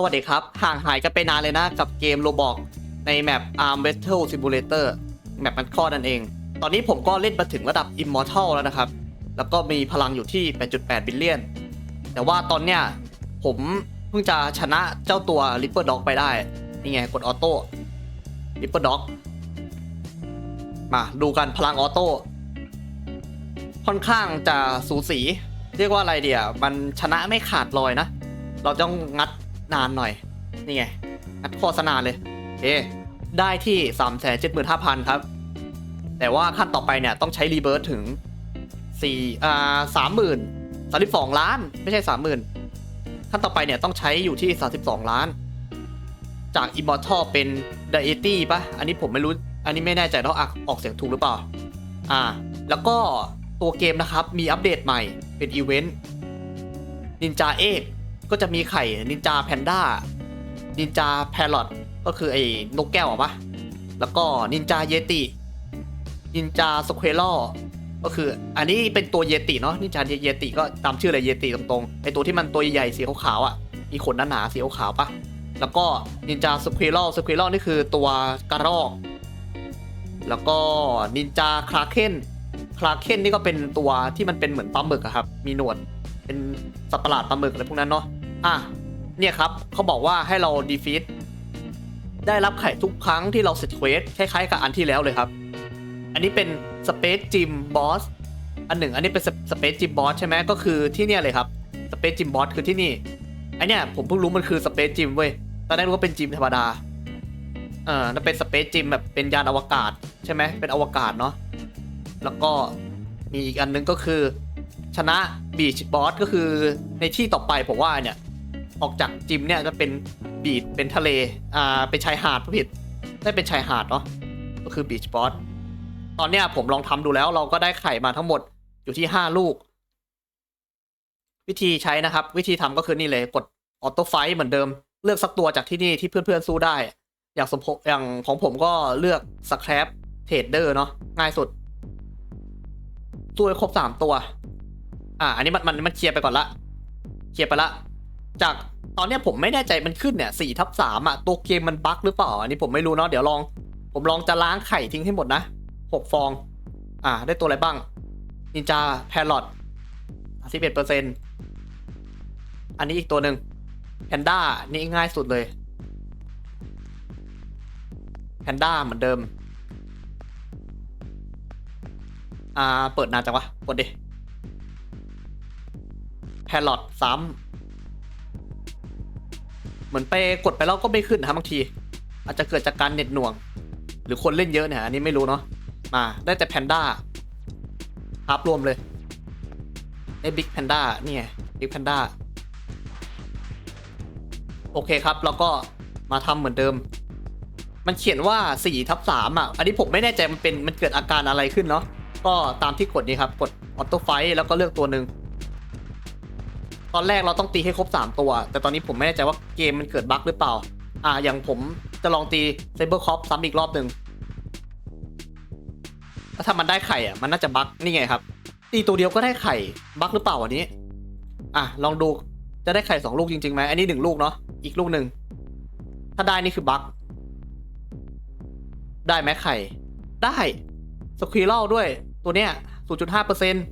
สวัสดีครับ ห่างหายกันไปนานเลยนะกับเกมโรบอกในแมป Arm Battle Simulator แมปมันข้อนั่นเอง ตอนนี้ผมก็เล่นมาถึงระดับ Immortal แล้วนะครับ แล้วก็มีพลังอยู่ที่ 8.8 บิลเลียน แต่ว่าตอนเนี้ยผมเพิ่งจะชนะเจ้าตัว Ripper Dog ไปได้ นี่ไงกดออโต้ Ripper Dog มาดูกันพลังออโต้ ค่อนข้างจะสูสี เรียกว่าอะไรเดียวมันชนะไม่ขาดลอยนะ เราต้องงัด นานหน่อย นี่ไงงัดโฆษณาเลยเอได้ที่3 7 5 0 0 0ครับ แต่ว่าขั้นต่อไปเนี่ยต้องใช้รีเบิร์ถึง4อ่าสามหมื่นสามสิบสองล้าน ไม่ใช่สามหมื่นขั้นต่อไปเนี่ยต้องใช้อยู่ที่32ล้าน จาก Immortal เป็น Deity ปะอันนี้ผมไม่รู้ อันนี้ไม่แน่ใจต้องออกออกเสียงถูกหรือเปล่า อ่า แล้วก็ตัวเกมนะครับ มีอัปเดตใหม่เป็นอีเวนต์นินจาเอ ก็จะมีไข่นินจาแพนด้านินจาแพรอทก็คือไอ้นกแก้วอะปะแล้วก็นินจาเยตินินจาสเควลก็คือ อันนี้เป็นตัวเยติเนาะนินจาเยติก็ตามชื่อเลยเยติตรงๆไอตัวที่มันตัวใหญ่ๆสีขาวๆอะมีขนหนาๆสีขาวๆปะแล้วก็นินจาสเควลสเควลนี่คือตัวกระรอก แล้วก็นินจาคลาเคนคลาเคนนี่ก็เป็นตัวที่มันเป็นเหมือนปลาหมึกอะครับ มีหนวดเป็นสัตว์ประหลาดปลาหมึกอะไรพวกนั้นเนาะ อะ เนี่ยครับเขาบอกว่าให้เราดีฟีดได้รับไข่ทุกครั้งที่เราเสร็จเควสคล้ายๆกับอันที่แล้วเลยครับ อันนี้เป็นสเปซจิมบอสอันหนึ่ง อันนี้เป็นสเปซจิมบอสใช่ไหมก็คือที่เนี่ยเลยครับสเปซจิมบอสคือที่นี่ไอเนี่ยผมเพิ่งรู้มันคือสเปซจิมเว้ยตอนแรกรู้ว่าเป็นจิมธรรมดาเออนั่นเป็นสเปซจิมแบบเป็นยานอวกาศใช่ไหมเป็นอวกาศเนาะแล้วก็มีอีกอันนึงก็คือชนะบีชบอสก็คือในที่ต่อไปผมว่าเนี่ย ออกจากจิมเนี่ยจะเป็นบีชเป็นทะเล อ่า เป็นชายหาดผู้ผิด ได้เป็นชายหาดเนาะ ก็คือบีชบอสตอนเนี้ยผมลองทำดูแล้วเราก็ได้ไข่มาทั้งหมดอยู่ที่5ลูก วิธีใช้นะครับ วิธีทำก็คือนี่เลยกดออโต้ไฟเหมือนเดิม เลือกสักตัวจากที่นี่ที่เพื่อนๆสู้ได้ อย่างสมพอย่างของผมก็เลือกสแครปเทรดเดอร์เนาะง่ายสุดสู้ให้ครบสามตัว อ่า อันนี้มันมันมันเคลียร์ไปก่อนละ เคลียร์ไปละ จากตอนเนี้ยผมไม่แน่ใจมันขึ้นเนี่ยสี่ทับสามอะตัวเกมมันบั๊กหรือเปล่า อันนี้ผมไม่รู้เนาะเดี๋ยวลอง ผมลองจะล้างไข่ทิ้งให้หมดนะหกฟอง อ่า ได้ตัวอะไรบ้างนินจาแพรอทสิบเอ็ดเปอร์เซ็นอันนี้อีกตัวหนึ่งแพนด้านี่ง่ายสุดเลยแพนด้าเหมือนเดิม อ่า เปิดนานจังวะกดดิแพรอทซ้ำ เหมือนไปกดไปแล้วก็ไม่ขึ้นนะครับบางที อาจจะเกิดจากการเน็ตหน่วง หรือคนเล่นเยอะเนี่ยอันนี้ไม่รู้เนาะมาได้แต่แพนด้าภาพรวมเลยไอ้บิ๊กแพนด้าเนี่ไงบิ๊กแพนด้าโอเคครับ แล้วก็มาทำเหมือนเดิม มันเขียนว่า4ทับ3อะ อันนี้ผมไม่แน่ใจมันเป็นมันเกิดอาการอะไรขึ้นเนาะก็ตามที่กดนี้ครับ กดออโต้ไฟแล้วก็เลือกตัวหนึ่ง ตอนแรกเราต้องตีให้ครบ 3 ตัว แต่ตอนนี้ผมไม่แน่ใจว่าเกมมันเกิดบั๊กหรือเปล่า อ่า อย่างผมจะลองตีไซเบอร์คอปซ้ำอีกรอบหนึ่งแล้วถ้ามันได้ไข่อะ มันน่าจะบั๊กนี่ไงครับ ตีตัวเดียวก็ได้ไข่บั๊กหรือเปล่าอันนี้ อะ ลองดูจะได้ไข่สองลูกจริงๆไหมอันนี้หนึ่งลูกเนาะ อีกลูกหนึ่ง ถ้าได้นี่คือบั๊กได้ไหมไข่ ได้สควีเล่ด้วย ตัวเนี้ย0.5เปอร์เซ็นต์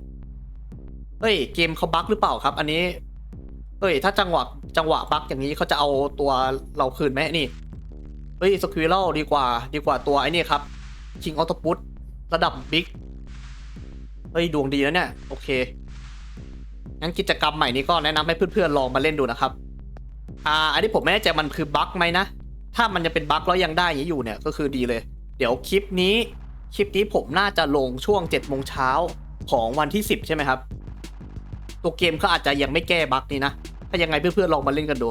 เฮ้ย เกมเขาบั๊กหรือเปล่าครับ อันนี้ เฮ้ยถ้าจังหวะจังหวะบั๊กอย่างนี้เขาจะเอาตัวเราคืนไหมนี่ เฮ้ยสควีเลดีกว่า ดีกว่าตัวไอ้นี่ครับคิงออโตปุตระดับบิ๊กเฮ้ยดวงดีนะเนี่ย โอเคงั้นกิจกรรมใหม่นี้ก็แนะนำให้เพื่อนๆลองมาเล่นดูนะครับ อ่า อันนี้ผมไม่แน่ใจมันคือบั๊กไหมนะ ถ้ามันยังเป็นบั๊กแล้วยังได้อย่างอยู่เนี่ยก็คือดีเลย เดี๋ยวคลิปนี้ คลิปนี้ผมน่าจะลงช่วง7จ็ดโมงเช้าของวันที่ 10 ใช่ไหมครับ ตัวเกมเขาอาจจะยังไม่แก้บั๊กนี้นะ ถ้ายังไงเพื่อนๆลองมาเล่นกันดู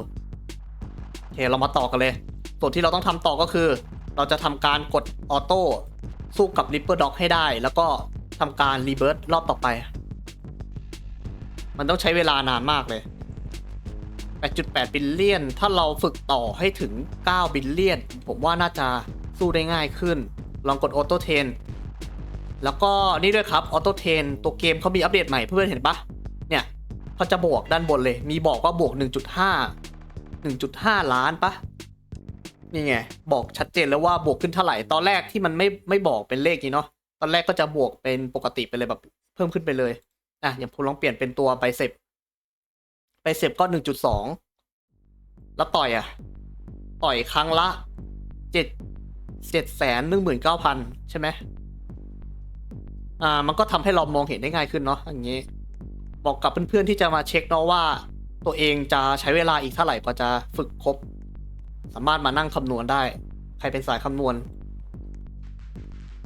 โอเค เรามาต่อกันเลย ส่วนที่เราต้องทำต่อก็คือ เราจะทำการกดออโต้สู้กับริปเปอร์ด็อกให้ได้ แล้วก็ทำการรีเบิร์ตรอบต่อไป มันต้องใช้เวลานานมากเลย 8.8 บิลเลียน ถ้าเราฝึกต่อให้ถึง 9 บิลเลียน ผมว่าน่าจะสู้ได้ง่ายขึ้น ลองกดออโต้เทนแล้วก็นี่ด้วยครับออโต้เทนตัวเกมเขามีอัปเดตใหม่เพื่อนๆเห็นปะ เนี่ยเขาจะบวกด้านบนเลย มีบอกว่าบวก 1.5 1.5 ล้านปะนี่ไง บอกชัดเจนแล้วว่าบวกขึ้นเท่าไหร่ ตอนแรกที่มันไม่ไม่บอกเป็นเลขนี้เนาะ ตอนแรกก็จะบวกเป็นปกติไปเลยแบบ เพิ่มขึ้นไปเลย อะ อย่างผมลองเปลี่ยนเป็นตัวใบเสพใบเสพก็ 1.2 แล้วต่อยอะ ต่อยครั้งละเจ็ดเจ็ดแสนหนึ่งหมื่นเก้าพันใช่ไหมอ่า มันก็ทำให้เรามองเห็นได้ง่ายขึ้นเนาะอย่างนี้ บอกกับเพื่อนๆที่จะมาเช็คเนาะว่า ตัวเองจะใช้เวลาอีกเท่าไหร่กว่าจะฝึกครบ สามารถมานั่งคำนวณได้ ใครเป็นสายคำนวณ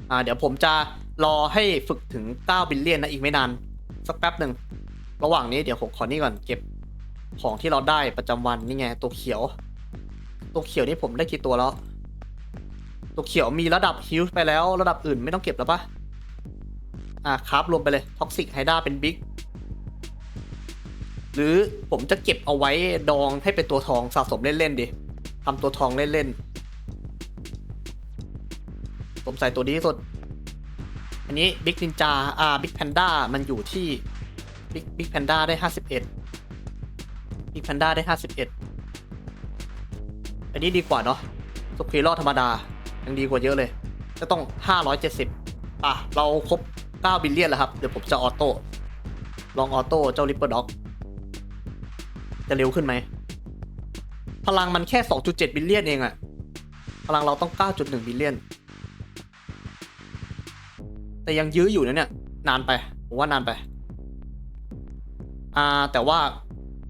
อ่าเดี๋ยวผมจะรอให้ฝึกถึง 9 บิลเลียนนะอีกไม่นาน สักแป๊บหนึ่ง ระหว่างนี้เดี๋ยวผมขอนี่ก่อนเก็บของที่เราได้ประจำวันนี่ไง ตัวเขียว ตัวเขียวนี่ผมได้กี่ตัวแล้ว ตัวเขียวมีระดับฮิลไปแล้ว ระดับอื่นไม่ต้องเก็บแล้วปะอ่าครับรวมไปเลยท็อกซิกไฮด้าเป็นบิ๊ก หรือผมจะเก็บเอาไว้ดองให้เป็นตัวทองสะสมเล่นๆดิทำตัวทองเล่นๆผมใส่ตัวนี้สุด อันนี้บิ๊กนินจาอ่าบิ๊กแพนด้ามันอยู่ที่บิ๊กบิ๊กแพนด้าได้ห้าสิบเอ็ดบิ๊กแพนด้าได้ห้าสิบเอ็ดอันนี้ดีกว่าเนาะสควีลอธรรมดา ยังดีกว่าเยอะเลย จะต้องห้าร้อยเจ็ดสิบอะ เราครบเก้าบิลเลียนแล้วครับ เดี๋ยวผมจะออโต้ ลองออโต้เจ้าริปเปอร์ด็อก จะเร็วขึ้นไหม พลังมันแค่ 2.7 บิลเลียนเองอะพลังเราต้อง 9.1 บิลเลียน แต่ยังยื้ออยู่นะเนี่ย นานไป ผมว่านานไป อ่า แต่ว่า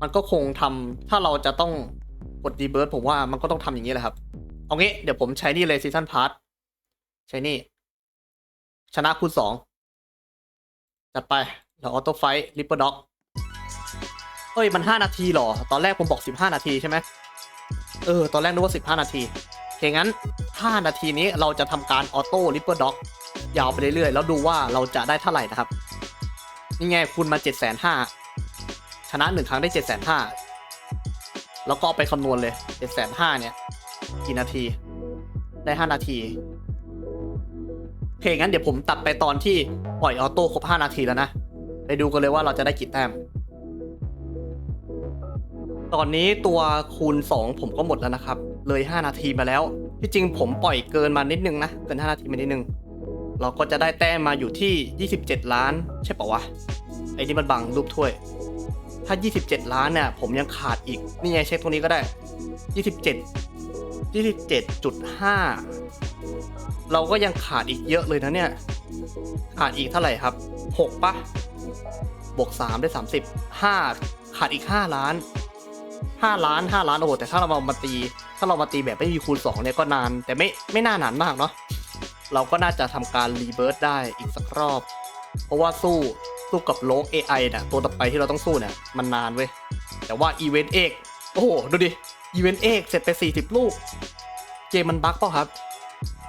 มันก็คงทำถ้าเราจะต้องกดดีเบิร์ดผมว่ามันก็ต้องทำอย่างนี้แหละครับ เอางี้ เดี๋ยวผมใช้นี่เลยซีซันพาร์ทใช้นี่ ชนะคูณสองจัดไปเดี๋ยวออโต้ไฟลิปเปอร์ด็อก เฮ้ยมัน 5 นาทีหรอ ตอนแรกผมบอก 15 นาทีใช่ไหมเออ ตอนแรกนึกว่า 15 นาทีโอเคงั้น 5 นาทีนี้เราจะทำการออโต้ริปเปอร์ด็อกยาวไปเรื่อยๆ แล้วดูว่าเราจะได้เท่าไหร่นะครับ นี่ไงคุณมา 7 5 0 0 0ชนะ 1 ครั้งได้ 7 5 0 0 0แล้วก็ไปคำนวณเลย 7 5 0 0 0เนี่ย กี่นาที ได้ 5 นาทีโอเคงั้นเดี๋ยวผมตัดไปตอนที่ปล่อยออโต้ครบ 5 นาทีแล้วนะ ไปดูกันเลยว่าเราจะได้กี่แต้ม ตอนนี้ตัวคูณ 2 ผมก็หมดแล้วนะครับ เลย 5 นาทีมาแล้ว ที่จริงผมปล่อยเกินมานิดนึงนะ เกิน 5 นาทีมานิดนึง เราก็จะได้แต้มมาอยู่ที่ 27 ล้าน ใช่ปะวะ ไอ้นี่มันบังรูปถ้วย ถ้า 27 ล้านเนี่ยผมยังขาดอีก นี่ไงเช็คตรงนี้ก็ได้ 27 27.5 เราก็ยังขาดอีกเยอะเลยนะเนี่ย ขาดอีกเท่าไหร่ครับ 6ปะบวก 3 ได้ 30 5 ขาดอีก 5 ล้าน ห้าล้านห้าล้านโอ้โหแต่ถ้าเรามาตี ถ้าเรามาตีแบบไม่มีคูณสองเนี่ยก็นาน แต่ไม่ไม่น่านานมากเนาะเราก็น่าจะทำการรีเบิร์ตได้อีกสักรอบ เพราะว่าสู้สู้กับโลก AI เนี่ยตัวต่อไปที่เราต้องสู้เนี่ยมันนานเว้ยแต่ว่าอีเวนต์เอกโอ้โหดูดิอีเวนต์เอกเสร็จไป 40 ลูก เกมมันบั๊กเปล่าครับ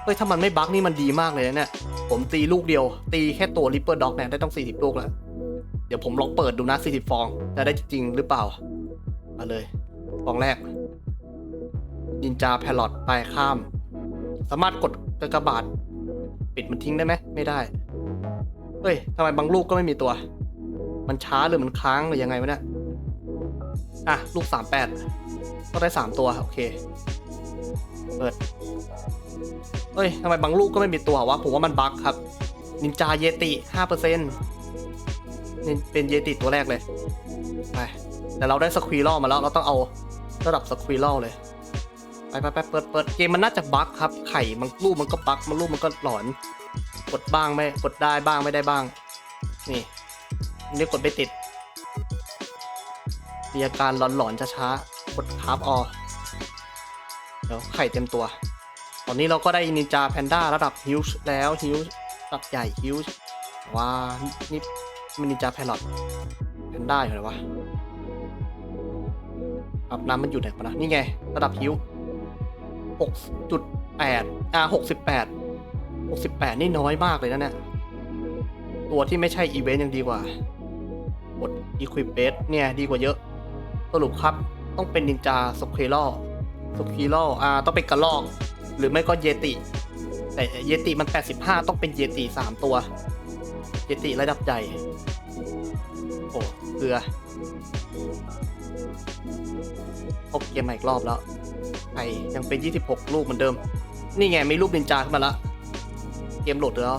เฮ้ยถ้ามันไม่บั๊กนี่มันดีมากเลยนะเนี่ย ผมตีลูกเดียว ตีแค่ตัวริปเปอร์ด็อกเนี่ยได้ต้อง 40 ลูกแล้ว เดี๋ยวผมลองเปิดดูนะ 40 ฟอง จะได้จริงหรือเปล่า มาเลย ฟองแรกนินจาแพลอตไปข้าม สามารถกดกระบาดปิดมันทิ้งได้ไหมไม่ได้ เฮ้ยทำไมบางลูกก็ไม่มีตัว มันช้าหรือมันค้างหรือยังไงวะเนี่ยอะ ลูกสามแปดก็ได้สามตัว โอเค เปิด เฮ้ยทำไมบางลูกก็ไม่มีตัววะ ผมว่ามันบั๊กครับ นินจาเยติห้าเปอร์เซ็นต์นี่เป็นเยติตัวแรกเลย ไป แต่เราได้สควีลมาแล้ว เราต้องเอา ระดับสควีลเลยไปไปไปเปิดเปิดเกมมันน่าจะบั๊กครับ ไข่มันรูปมันก็บั๊กมันรูปมันก็หลอน กดบ้างไม่กดได้บ้างไม่ได้บ้าง นี่นี่กดไม่ติดมีอาการหลอนๆช้าๆกดคาร์บออเดี๋ยวไข่เต็มตัว ตอนนี้เราก็ได้นินจาแพนด้าระดับฮิวช์แล้วฮิวช์ระดับใหญ่ฮิวช์ว่านี่มันนินจาแพลอตแพนด้าอยู่ไหนวะ อาบน้ำมันอยู่ไหนวะนะนี่ไง ระดับฮิวหกจุดแปดอ่าหกสิบแปดหกสิบแปดนี่น้อยมากเลยนะเนี่ย ตัวที่ไม่ใช่อีเวนต์ยังดีกว่ากด Equip Base เนี่ยดีกว่าเยอะ สรุปครับ ต้องเป็นนินจาสควีลสควีลอ่า ต้องเป็นกระลอก หรือไม่ก็เยติ แต่เยติมัน 85 ต้องเป็นเยติ 3 ตัว เยติระดับใหญ่ โอ้เกลือ พบเกมใหม่อีกรอบแล้ว ไอยังเป็น 26 ลูกเหมือนเดิม นี่ไงมีรูปนินจาขึ้นมาละ เกมโหลดแล้ว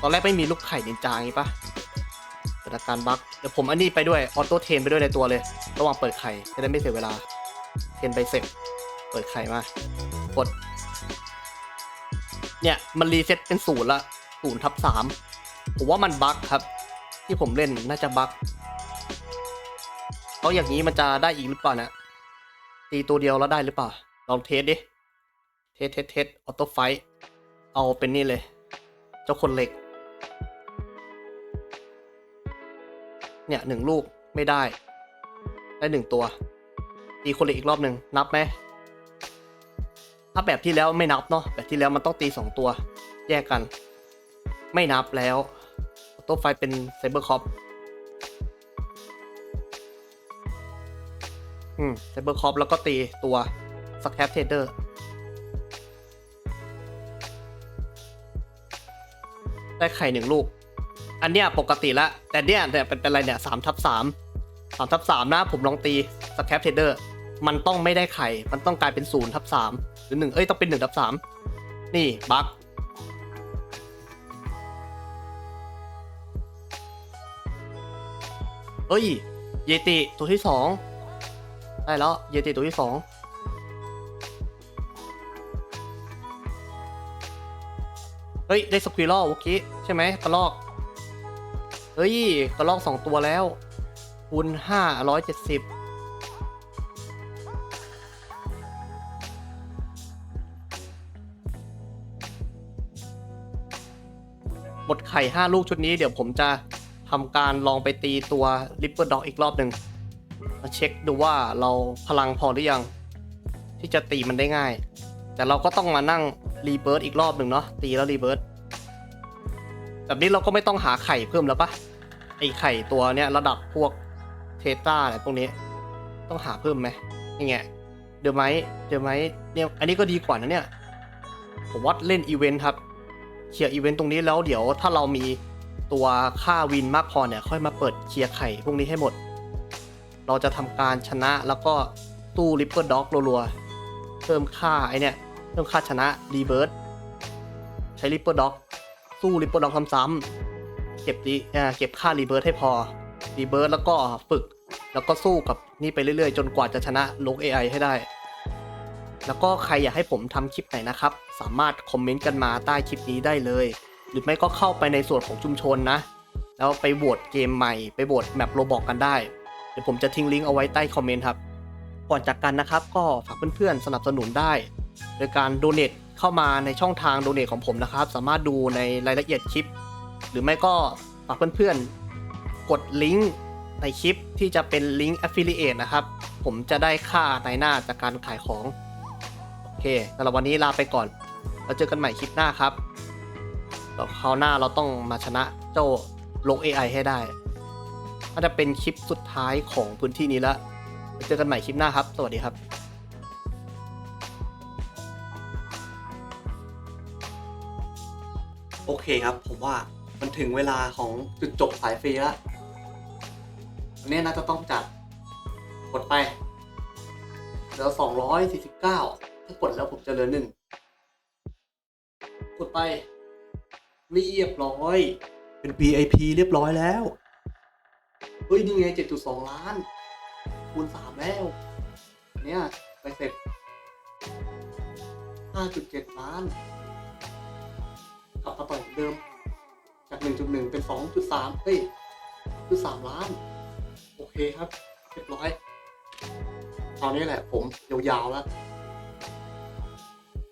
ตอนแรกไม่มีลูกไข่นินจาอย่างงี้ปะสถานการณ์บั๊กเดี๋ยวผมอันนี้ไปด้วย ออโต้เทนไปด้วยในตัวเลย ระหว่างเปิดไข่จะได้ไม่เสียเวลา เทนไปเสร็จ เปิดไข่มากด เนี่ยมันรีเซ็ตเป็นศูนย์ละศูนย์ทับสามผมว่ามันบั๊กครับ ที่ผมเล่นน่าจะบั๊ก เอาอย่างนี้มันจะได้อีกหรือเปล่านะตีตัวเดียวแล้วได้หรือเปล่าลองเทสดิเทสเทสเทสออโต้ไฟเอาเป็นนี่เลย เจ้าคนเหล็ก เนี่ยหนึ่งลูกไม่ได้ ได้หนึ่งตัว ตีคนเหล็กอีกรอบหนึ่งนับไหมถ้าแบบที่แล้วไม่นับเนาะแบบที่แล้วมันต้องตีสองตัว แยกกัน ไม่นับแล้วออโต้ไฟเป็นไซเบอร์คอป ไซเบอร์คอปแล้วก็ตีตัวสแคปเทเดอร์ได้ไข่หนึ่งลูก อันเนี้ยปกติละ แต่เนี้ยเนี่ยเป็นเป็นอะไรเนี่ยสามทับสามสามทับสามนะผมลองตีสแคปเทเดอร์มันต้องไม่ได้ไข่ มันต้องกลายเป็นศูนย์ทับสามหรือหนึ่งเอ้ย ต้องเป็นหนึ่งทับสามนี่ บั๊กเอ้ย เยติตัวที่สอง ได้แล้ว เยติตัวที่สองเฮ้ย ได้สควิลล์เมื่อกี้ ใช่ไหมกระลอก เฮ้ยกระลอกสองตัวแล้วคูณห้าร้อยเจ็ดสิบหมดไข่5ลูกชุดนี้เดี๋ยวผมจะทำการลองไปตีตัวริปเปอร์ด็อกอีกรอบหนึ่ง มาเช็คดูว่าเราพลังพอหรือยัง ที่จะตีมันได้ง่าย แต่เราก็ต้องมานั่งรีเบิร์ตอีกรอบหนึ่งเนาะตีแล้วรีเบิร์ตแบบนี้เราก็ไม่ต้องหาไข่เพิ่มแล้วปะไอไข่ตัวเนี้ยระดับพวกเทต้าอะไรพวกนี้ ต้องหาเพิ่มไหมนี่ไงเดี๋ยวไหมเดี๋ยวไหมเนี่ยอันนี้ก็ดีกว่านะเนี่ยผมวัดเล่นอีเวนต์ครับเคลียร์อีเวนต์ตรงนี้แล้วเดี๋ยวถ้าเรามีตัวค่าวินมากพอเนี่ย ค่อยมาเปิดเคลียร์ไข่พวกนี้ให้หมด เราจะทำการชนะแล้วก็ตู้ริปเปอร์ด็อกรัวๆเพิ่มค่าไอเนี่ยเพิ่มค่าชนะรีเบิร์ตใช้ริปเปอร์ด็อกสู้ริปเปอร์ด็อกซ้ำๆเก็บรีอ่าเก็บค่ารีเบิร์ตให้พอรีเบิร์ตแล้วก็ฝึก แล้วก็สู้กับนี่ไปเรื่อยๆ จนกว่าจะชนะโลก AI ให้ได้ แล้วก็ใครอยากให้ผมทำคลิปไหนนะครับ สามารถคอมเมนต์กันมาใต้คลิปนี้ได้เลย หรือไม่ก็เข้าไปในส่วนของชุมชนนะ แล้วไปโหวตเกมใหม่ไปโหวตแมปโรบอกกันได้ เดี๋ยวผมจะทิ้งลิงก์เอาไว้ใต้คอมเมนต์ครับ ก่อนจากกันนะครับก็ฝากเพื่อนๆสนับสนุนได้ โดยการโดเน a เข้ามาในช่องทางโดเน a ของผมนะครับ สามารถดูในรายละเอียดคลิป หรือไม่ก็ฝากเพื่อนๆ กดลิงก์ในคลิปที่จะเป็นลิงก์ Affiliate นะครับ ผมจะได้ค่าในหน้าจากการขายของ โอเคสำหรับวันนี้ลาไปก่อนเราเจอกันใหม่คลิปหน้าครับแล้วคราวหน้าเราต้องมาชนะเจ้าโลก AI ให้ได้ น่าจะเป็นคลิปสุดท้ายของพื้นที่นี้แล้วเจอกันใหม่คลิปหน้าครับ สวัสดีครับโอเคครับ ผมว่ามันถึงเวลาของจุดจบสายฟรีแล้ววันนี้น่าจะต้องจัด กดไปเลอสองร้อยสี่สิบเก้าถ้ากดแล้วผมจะเหลือหนึ่งกดไป เรียบร้อย เป็น VIP เรียบร้อยแล้ว เฮ้ย นี่ไงเจ็ดจุดสองล้าน คูณสามแล้ว เนี่ยไปเสร็จห้าจุดเจ็ดล้าน กลับมาต่อเหมือนเดิม จากหนึ่งจุดหนึ่งเป็นสองจุดสามเฮ้ยจุดสามล้าน โอเคครับ เรียบร้อยตอนนี้แหละ ผมยาวๆแล้ว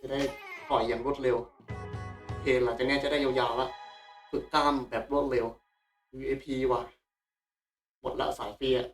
จะได้ปล่อยอย่างรวดเร็วโอเคหลังจากนี้จะได้ยาวๆแล้วฝึกกล้ามแบบรวดเร็ว VIP ว่ะ หมดละสายฟรีอะ